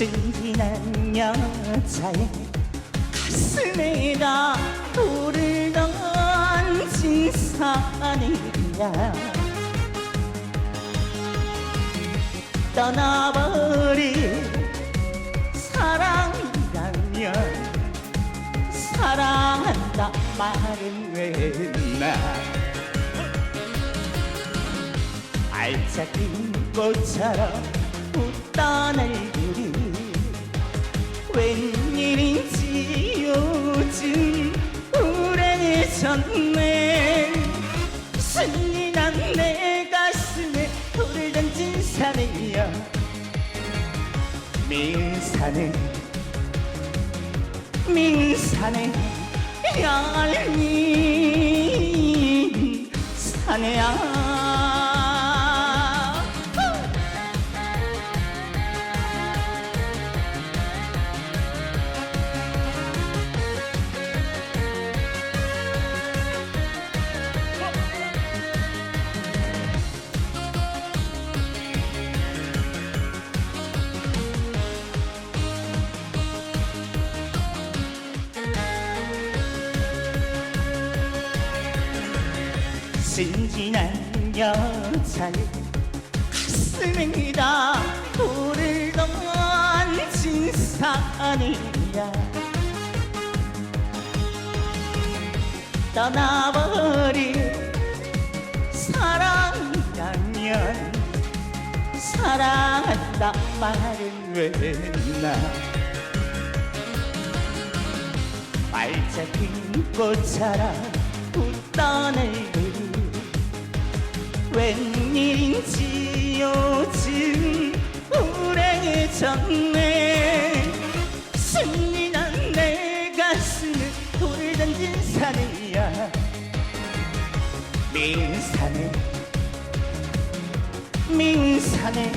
순진한 여자의 가슴에다 돌을 던진 사내야 떠나버린 사랑이라면 사랑한다 말은 왜나? 알짝인 꽃처럼 웃던 얼굴이 웬일인지 요즘 우울해졌네. 순진한 내 가슴에 돌을 던진 사내야 민사는 민사는 얄미 사내야 순진한 여자의 가슴에다 돌을 던진 사내야 떠나버린 사랑이라면 사랑한다 말은 왜나. 발짝인 꽃처럼 웃던 얼굴이 웬일인지 요즘 우울해졌네. 순진한 내 가슴에 돌을 던진 사내야 민사네. 민사네.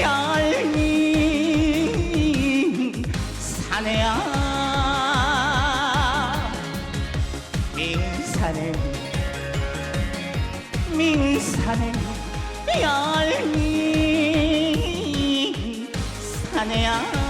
얄미 사내야. 민사네 민사네 얄미 사내야